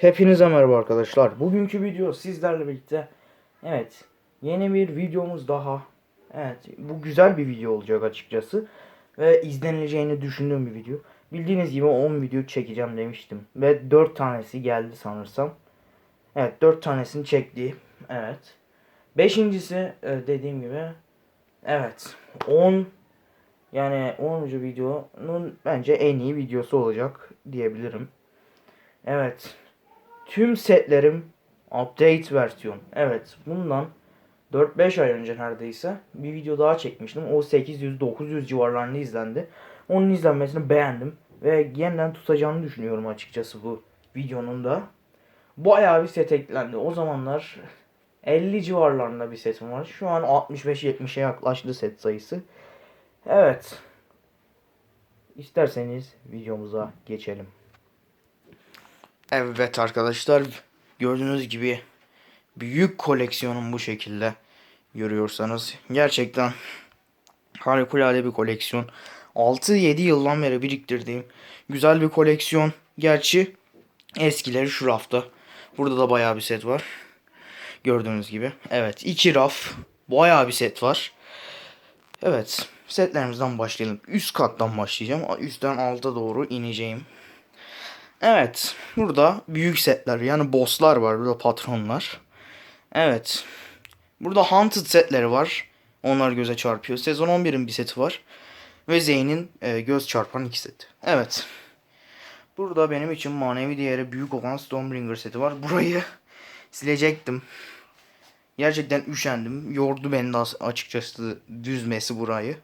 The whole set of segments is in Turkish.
Hepinize merhaba arkadaşlar. Bugünkü video sizlerle birlikte evet yeni bir videomuz daha. Evet bu güzel bir video olacak açıkçası ve izlenileceğini düşündüğüm bir video. Bildiğiniz gibi 10 video çekeceğim demiştim ve 4 tanesi geldi sanırsam. Evet 4 tanesini çekti. Evet. Beşincisi e, dediğim gibi evet 10 yani 10. videonun bence en iyi videosu olacak diyebilirim. Evet. Tüm setlerim update versiyon. Evet. Bundan 4-5 ay önce neredeyse bir video daha çekmiştim. O 800-900 civarlarında izlendi. Onun izlenmesini beğendim. Ve yeniden tutacağını düşünüyorum açıkçası bu videonun da. Bayağı bir set eklendi. O zamanlar 50 civarlarında bir setim var. Şu an 65-70'e yaklaştı set sayısı. Evet. İsterseniz videomuza geçelim. Evet arkadaşlar gördüğünüz gibi büyük koleksiyonum bu şekilde görüyorsanız. Gerçekten harikulade bir koleksiyon. 6-7 yıldan beri biriktirdiğim güzel bir koleksiyon. Gerçi eskileri şu rafta. Burada da bayağı bir set var. Gördüğünüz gibi. Evet iki raf bayağı bir set var. Evet setlerimizden başlayalım. Üst kattan başlayacağım. Üstten alta doğru ineceğim Evet. Burada büyük setler yani bosslar var. Burada patronlar. Evet. Burada Haunted setleri var. Onlar göze çarpıyor. Sezon 11'in bir seti var. Ve Zeyn'in e, göz çarpan iki seti. Evet. Burada benim için manevi değeri büyük olan Stormbringer seti var. Burayı silecektim. Gerçekten üşendim. Yordu beni de açıkçası düzmesi burayı.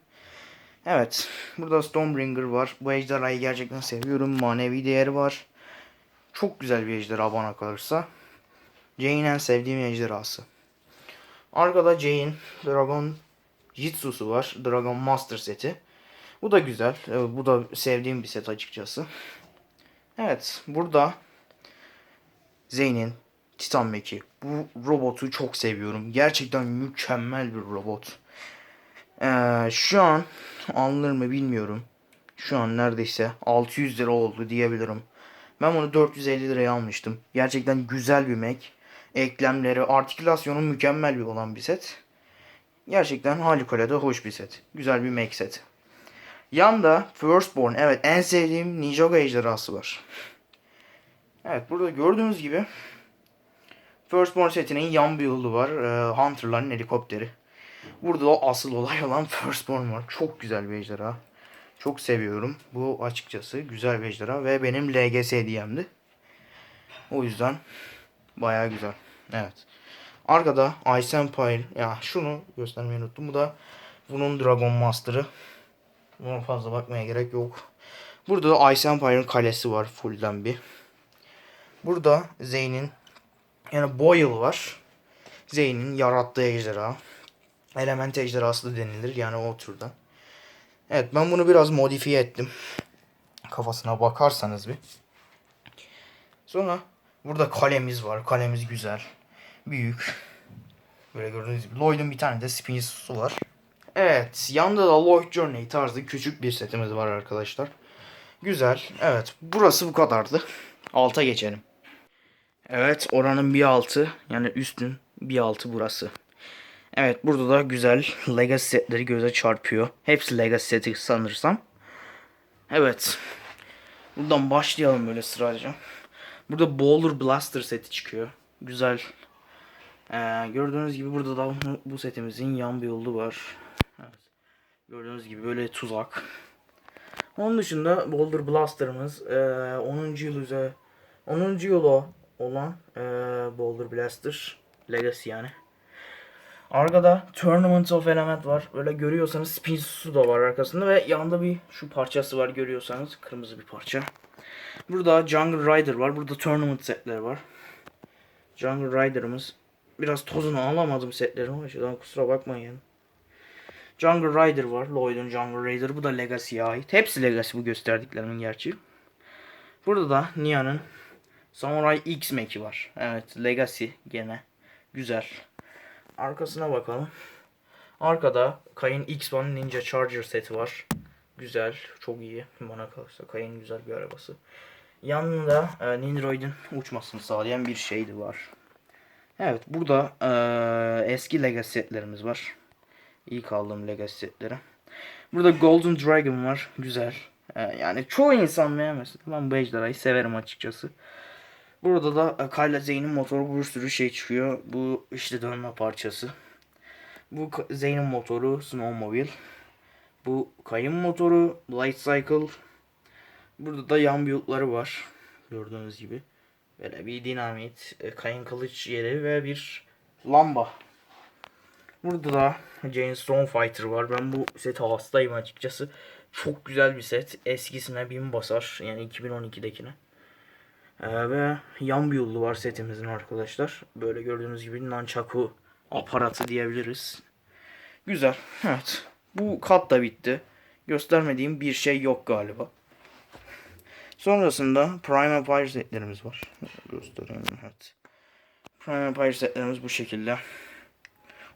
Evet. Burada Stormbringer var. Bu ejderhayı gerçekten seviyorum. Manevi değeri var. Çok güzel bir ejderha bana kalırsa. Jane'in sevdiğim ejderhası. Arkada Jane Dragon Jitsu'su var. Dragon Master seti. Bu da güzel. Evet, Bu da sevdiğim bir set açıkçası. Evet. Burada Zeyn'in Titan Mech'i. Bu robotu çok seviyorum. Gerçekten mükemmel bir robot. Ee, şu an alınır mı bilmiyorum. Şu an neredeyse 600 lira oldu diyebilirim. Ben bunu 450 liraya almıştım. Gerçekten güzel bir Mac. Eklemleri, artikülasyonu mükemmel bir olan bir set. Gerçekten harikulade hoş bir set. Güzel bir Mac set. Yanda Firstborn. Evet en sevdiğim Ninjago ejderhası var. Evet burada gördüğünüz gibi Firstborn setinin yan bir yolu var. Ee, Hunter'ların helikopteri. Burada o asıl olay olan Firstborn var. Çok güzel bir ejderha. Çok seviyorum. Bu açıkçası güzel bir ejderha ve benim LGS hediyemdi. O yüzden baya güzel. Evet. Arkada Ice Empire. Ya şunu göstermeyi unuttum. Bu da bunun Dragon Master'ı. Buna fazla bakmaya gerek yok. Burada da Ice Empire'ın kalesi var. Full'den bir. Burada Zeyn'in yani Boyle var. Zeyn'in yarattığı ejderha. Element ejderhası da denilir. Yani o türden. Evet ben bunu biraz modifiye ettim. Kafasına bakarsanız bir. Sonra burada kalemiz var. Kalemiz güzel. Büyük. Böyle gördüğünüz gibi. Lloyd'un bir tane de Spinsu'su var. Evet. Yanda da Lloyd Journey tarzı küçük bir setimiz var arkadaşlar. Güzel. Evet. Burası bu kadardı. Alta geçelim. Evet. Oranın bir altı. Yani üstün bir altı burası. Evet burada da güzel Legacy setleri göze çarpıyor. Hepsi Legacy seti sanırsam. Evet. Buradan başlayalım böyle sırayla. Burada Bowler Blaster seti çıkıyor. Güzel. Ee, gördüğünüz gibi burada da bu- setimizin yan bir yolu var. Evet. Gördüğünüz gibi böyle tuzak. Onun dışında Boulder Blaster'ımız ee, 10. yıl üzere 10. yılı olan ee, Boulder Blaster Legacy yani. Arkada Tournament of Element var. Böyle görüyorsanız spin su da var arkasında ve yanında bir şu parçası var görüyorsanız kırmızı bir parça. Burada Jungle Rider var. Burada Tournament setleri var. Jungle Rider'ımız biraz tozunu alamadım setlerin o açıdan kusura bakmayın. Jungle Rider var. Lloyd'un Jungle Rider. Bu da Legacy'ye ait. Hepsi Legacy bu gösterdiklerimin gerçi. Burada da Nia'nın Samurai X Mac'i var. Evet Legacy gene. Güzel. Arkasına bakalım. Arkada Kayın X1 Ninja Charger seti var. Güzel, çok iyi. Bana kalırsa Kayın güzel bir arabası. Yanında e, Nindroid'in uçmasını sağlayan bir şeydi var. Evet burada e, eski Legacy setlerimiz var. İlk aldığım Legacy setleri. Burada Golden Dragon var. Güzel. E, yani çoğu insan beğenmez. Ben bu ejderhayı severim açıkçası. Burada da Kayla Zeyn'in motoru bir sürü şey çıkıyor. Bu işte dönme parçası. Bu Zeyn'in motoru Snowmobile. Bu Kay'ın motoru Light Cycle. Burada da yan build'ları var. Gördüğünüz gibi. Böyle bir dinamit, e, kayın kılıç yeri ve bir lamba. Burada da Jane Stonefighter var. Ben bu sete hastayım açıkçası. Çok güzel bir set. Eskisine bin basar. Yani 2012'dekine. Ee, ve yan build'u var setimizin arkadaşlar. Böyle gördüğünüz gibi nunchaku aparatı diyebiliriz. Güzel. Evet. Bu kat da bitti. Göstermediğim bir şey yok galiba. Sonrasında Prime Empire setlerimiz var. Göstereyim. Evet. Prime Empire setlerimiz bu şekilde.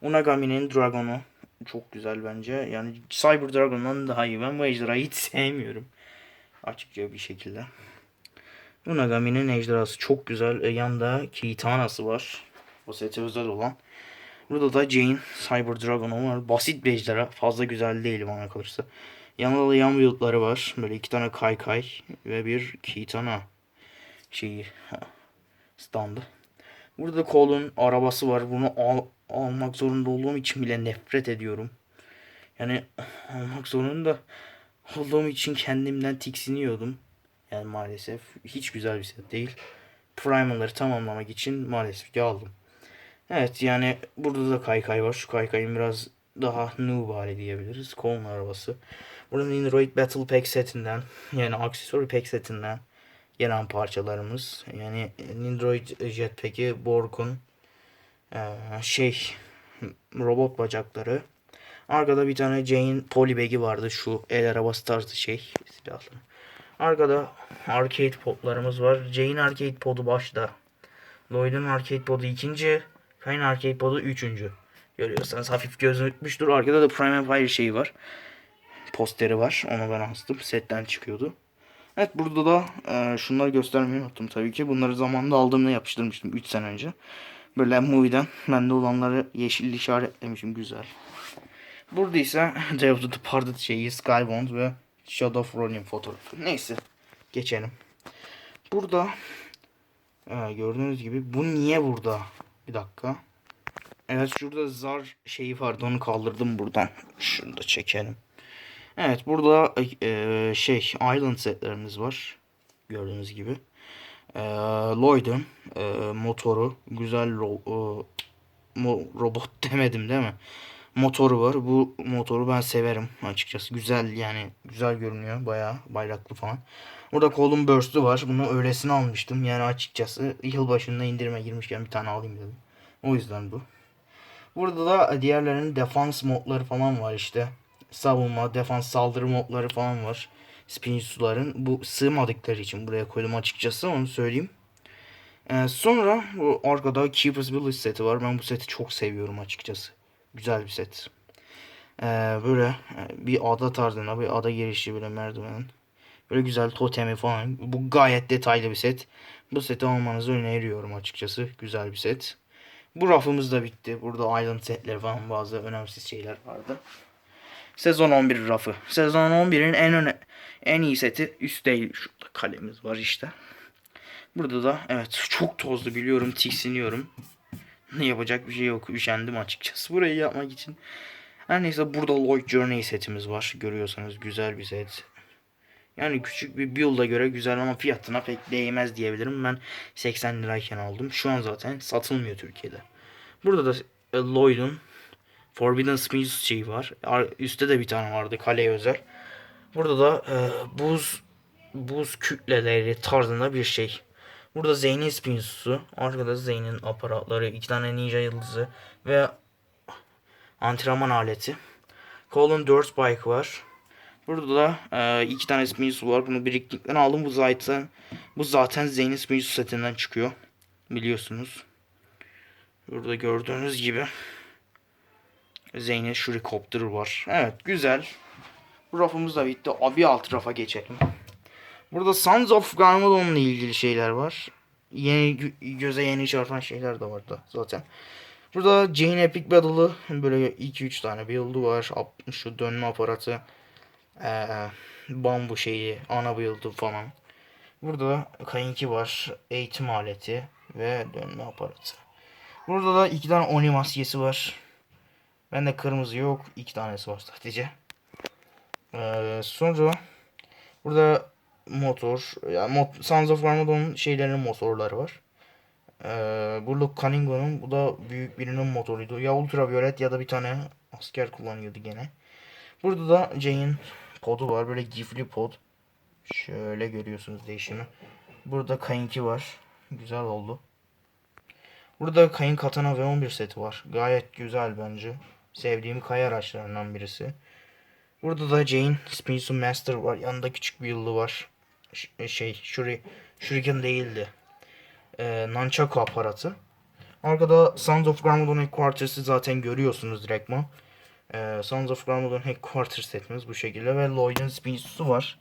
Unagami'nin Dragon'u çok güzel bence. Yani Cyber Dragon'dan daha iyi. Ben bu ejderhayı hiç sevmiyorum. Açıkça bir şekilde. Unagami'nin ejderhası çok güzel. E, yanında Kitana'sı var. O sete özel olan. Burada da Jane Cyber Dragon'u var. Basit bir ejderha. Fazla güzel değil bana kalırsa. Yanında da yan build'ları var. Böyle iki tane kaykay ve bir Kitana şeyi standı. Burada da Cole'un arabası var. Bunu al, almak zorunda olduğum için bile nefret ediyorum. Yani almak zorunda olduğum için kendimden tiksiniyordum. Yani maalesef hiç güzel bir set değil. Primal'ları tamamlamak için maalesef ki aldım. Evet yani burada da kaykay var. Şu kaykayın biraz daha noob hali diyebiliriz. Cole'un arabası. Burada Nindroid Battle Pack setinden yani aksesuar pack setinden gelen parçalarımız. Yani Nindroid Jetpack'i Borg'un şey robot bacakları. Arkada bir tane Jane polybag'i vardı. Şu el arabası tarzı şey silahlı. Arkada arcade podlarımız var. Jane arcade podu başta. Lloyd'un arcade podu ikinci. Kayın arcade podu üçüncü. Görüyorsanız hafif gözükmüştür. Arkada da Prime Empire şeyi var posteri var. Onu ben astım. Setten çıkıyordu. Evet burada da e, şunları göstermeyi unuttum tabii ki. Bunları zamanında aldığımda yapıştırmıştım 3 sene önce. Böyle movie'den bende olanları yeşil işaretlemişim. Güzel. Burada ise Day of the Departed şeyi Skybound ve Shadow of Ronin fotoğrafı. Neyse. Geçelim. Burada e, gördüğünüz gibi bu niye burada? Bir dakika. Evet şurada zar şeyi vardı onu kaldırdım buradan. Şunu da çekelim. Evet burada e, şey Island setlerimiz var. Gördüğünüz gibi. E, Lloyd'un e, motoru güzel ro- e, robot demedim değil mi? Motoru var. Bu motoru ben severim açıkçası. Güzel yani güzel görünüyor. Bayağı bayraklı falan. Burada Colin Burst'ü var. Bunu öylesine almıştım. Yani açıkçası yıl başında indirime girmişken bir tane alayım dedim. O yüzden bu. Burada da diğerlerinin defans modları falan var işte. Savunma, defans, saldırı modları falan var. Spinsuların. Bu sığmadıkları için buraya koydum açıkçası onu söyleyeyim. Ee, sonra bu arkada Keeper's Village seti var. Ben bu seti çok seviyorum açıkçası. Güzel bir set. Ee, böyle e, bir ada tarzında bir ada girişi böyle merdivenin. Böyle güzel totemi falan. Bu gayet detaylı bir set. Bu seti almanızı öneriyorum açıkçası. Güzel bir set. Bu rafımız da bitti. Burada Island setleri falan bazı önemsiz şeyler vardı. Sezon 11 rafı. Sezon 11'in en öne en iyi seti üst değil. Şurada kalemiz var işte. Burada da evet çok tozlu biliyorum tiksiniyorum. Yapacak bir şey yok. Üşendim açıkçası burayı yapmak için. Her neyse burada Lloyd Journey setimiz var. Görüyorsanız güzel bir set. Yani küçük bir build'a göre güzel ama fiyatına pek değmez diyebilirim. Ben 80 lirayken aldım. Şu an zaten satılmıyor Türkiye'de. Burada da e, Lloyd'un Forbidden Spins şeyi var. Ar- Üstte de bir tane vardı kaleye özel. Burada da e, buz buz kütleleri tarzında bir şey. Burada Zeyn'in Spinsu'su. Arkada Zeyn'in aparatları. iki tane ninja yıldızı. Ve antrenman aleti. Colin Dirt Bike var. Burada da e, iki tane Spinsu var. Bunu biriktikten aldım. Bu zaten bu zaten Zeyn'in Spinsu setinden çıkıyor. Biliyorsunuz. Burada gördüğünüz gibi Zeynep Shurikopter var. Evet güzel. Bu rafımız da bitti. Bir alt rafa geçelim. Burada Sons of Garmadon'la ilgili şeyler var. Yeni gö- göze yeni çarpan şeyler de var da zaten. Burada Jane Epic Battle'ı böyle 2-3 tane build'u var. Şu dönme aparatı. Ee, bambu şeyi, ana build'u falan. Burada Kayınki var. Eğitim aleti ve dönme aparatı. Burada da iki tane Oni maskesi var. Bende kırmızı yok. iki tanesi var sadece. Ee, sonra burada motor. Ya mod, Sons of Garmadon'un şeylerinin motorları var. Ee, burada Cunningham bu da büyük birinin motoruydu. Ya ultraviolet ya da bir tane asker kullanıyordu gene. Burada da Jay'in podu var. Böyle gifli pod. Şöyle görüyorsunuz değişimi. Burada Kayınki var. Güzel oldu. Burada Kayın Katana ve 11 seti var. Gayet güzel bence. Sevdiğim kaya araçlarından birisi. Burada da Jane Spinsu Master var. Yanında küçük bir yıldız var. Ş- şey, Shuri, Shuriken değildi. Ee, Nunchaku aparatı. Arkada Sons of Garmadon Headquarters'ı zaten görüyorsunuz direktman. Ee, Sons of Garmadon Headquarters setimiz bu şekilde ve Lloyd'un Spinsu'su var.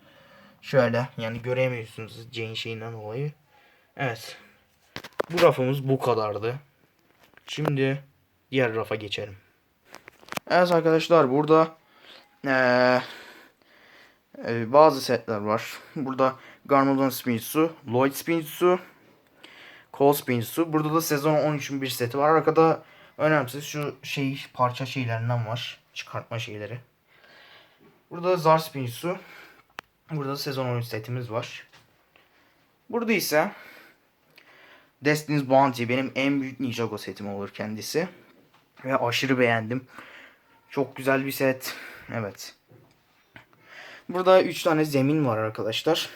Şöyle yani göremiyorsunuz Jane şeyinden dolayı. Evet. Bu rafımız bu kadardı. Şimdi diğer rafa geçelim. Evet arkadaşlar burada eee, e, bazı setler var. Burada Garmadon Spinsu, Lloyd Spinsu, Cole Spinsu. Burada da sezon 13'ün bir seti var. Arkada önemsiz şu şey parça şeylerinden var. Çıkartma şeyleri. Burada Zar Spinsu. Burada da sezon 13 setimiz var. Burada ise Destiny's Bounty benim en büyük Ninjago setim olur kendisi. Ve aşırı beğendim. Çok güzel bir set. Evet. Burada 3 tane zemin var arkadaşlar.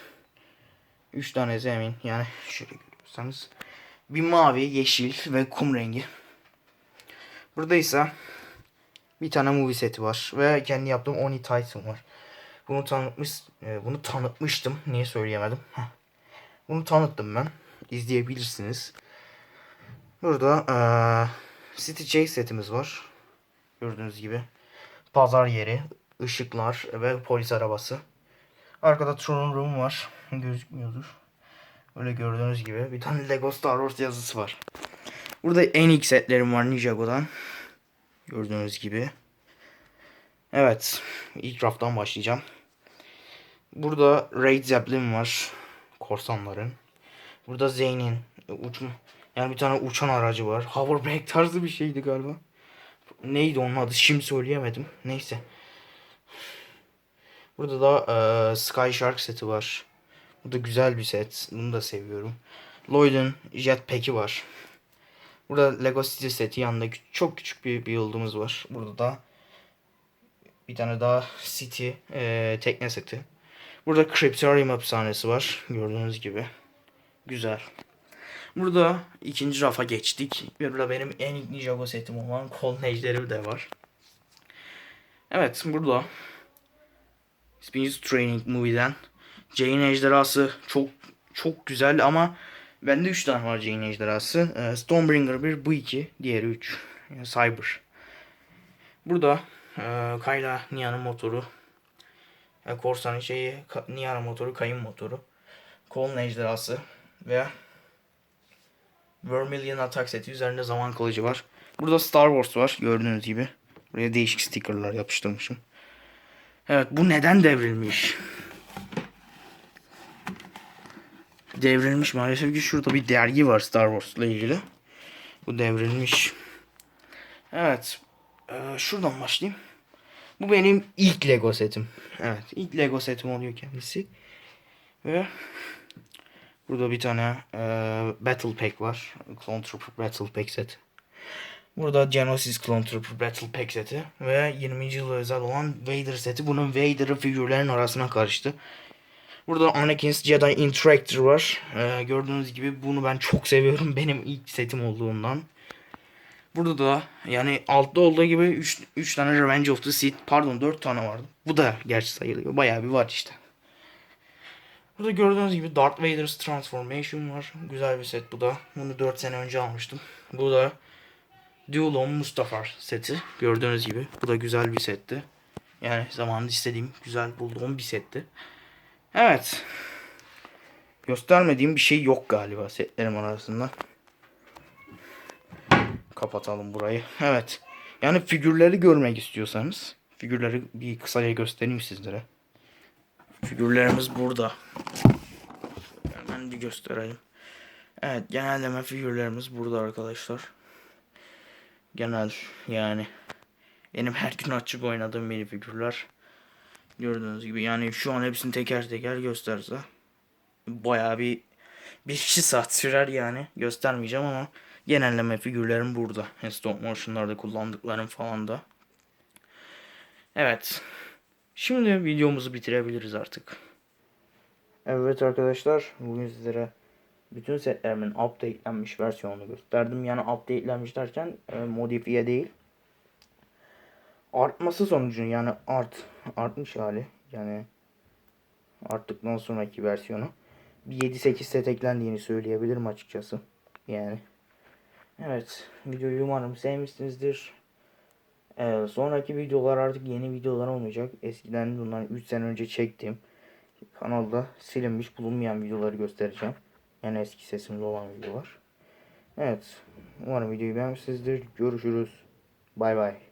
3 tane zemin. Yani şöyle görüyorsanız. Bir mavi, yeşil ve kum rengi. Burada ise bir tane movie seti var. Ve kendi yaptığım Oni Titan var. Bunu tanıtmış, e, bunu tanıtmıştım. Niye söyleyemedim? Heh. Bunu tanıttım ben. İzleyebilirsiniz. Burada eee City Chase setimiz var. Gördüğünüz gibi. Pazar yeri, ışıklar ve polis arabası. Arkada Throne Room var. Gözükmüyordur. Öyle gördüğünüz gibi. Bir tane Lego Star Wars yazısı var. Burada en ilk setlerim var Ninjago'dan. Gördüğünüz gibi. Evet. ilk raftan başlayacağım. Burada Raid Zeppelin var. Korsanların. Burada Zeyn'in uçma yani bir tane uçan aracı var. Hoverback tarzı bir şeydi galiba. Neydi onun adı? Şimdi söyleyemedim. Neyse. Burada da eee, Sky Shark seti var. Bu da güzel bir set. Bunu da seviyorum. Lloyd'un Jetpack'i var. Burada Lego City seti yanında çok küçük bir build'ımız var. Burada da bir tane daha City eee, tekne seti. Burada Cryptorium hapishanesi var. Gördüğünüz gibi. Güzel. Burada ikinci rafa geçtik. Burada benim en ilk Ninjago setim olan kol nejleri de var. Evet burada Spinach Training Movie'den Jane Ejderhası çok çok güzel ama bende 3 tane var Jane Ejderhası. Ee, Stonebringer 1, bu 2, diğeri 3. Yani Cyber. Burada e, Kayla Nia'nın motoru. E, Korsan'ın şeyi Ka- Nia'nın motoru, kayın motoru. Kolun ejderhası ve Vermilion Attack seti üzerinde zaman kılıcı var. Burada Star Wars var gördüğünüz gibi. Buraya değişik stickerlar yapıştırmışım. Evet bu neden devrilmiş? Devrilmiş maalesef ki şurada bir dergi var Star Wars ile ilgili. Bu devrilmiş. Evet. Ee, şuradan başlayayım. Bu benim ilk Lego setim. Evet ilk Lego setim oluyor kendisi. Ve Burada bir tane e, Battle Pack var. Clone Trooper Battle Pack set. Burada Genesis Clone Trooper Battle Pack seti. Ve 20. yıla özel olan Vader seti. Bunun Vader'ı figürlerin arasına karıştı. Burada Anakin's Jedi Interactor var. E, gördüğünüz gibi bunu ben çok seviyorum. Benim ilk setim olduğundan. Burada da yani altta olduğu gibi 3 3 tane Revenge of the Sith pardon 4 tane vardı. Bu da gerçi sayılıyor. Bayağı bir var işte. Burada gördüğünüz gibi Darth Vader's Transformation var. Güzel bir set bu da. Bunu 4 sene önce almıştım. Bu da Duel Mustafar seti. Gördüğünüz gibi. Bu da güzel bir setti. Yani zamanında istediğim, güzel bulduğum bir setti. Evet. göstermediğim bir şey yok galiba setlerim arasında. Kapatalım burayı. Evet. Yani figürleri görmek istiyorsanız figürleri bir kısaca göstereyim sizlere. Figürlerimiz burada. Hemen bir göstereyim. Evet genelleme figürlerimiz burada arkadaşlar. Genel yani benim her gün açıp oynadığım mini figürler. Gördüğünüz gibi yani şu an hepsini teker teker gösterse bayağı bir bir iki saat sürer yani göstermeyeceğim ama genelleme figürlerim burada. Stop motion'larda kullandıklarım falan da. Evet. Şimdi videomuzu bitirebiliriz artık. Evet arkadaşlar bugün sizlere bütün setlerimin updatelenmiş versiyonunu gösterdim. Yani updatelenmiş derken e, modifiye değil. Artması sonucu yani art artmış hali yani arttıktan sonraki versiyonu bir 7-8 set eklendiğini söyleyebilirim açıkçası. Yani evet videoyu umarım sevmişsinizdir. Ee, sonraki videolar artık yeni videolar olmayacak. Eskiden bundan 3 sene önce çektiğim kanalda silinmiş bulunmayan videoları göstereceğim. Yani eski sesimde olan videolar. Evet. Umarım videoyu beğenmişsinizdir. Görüşürüz. Bay bay.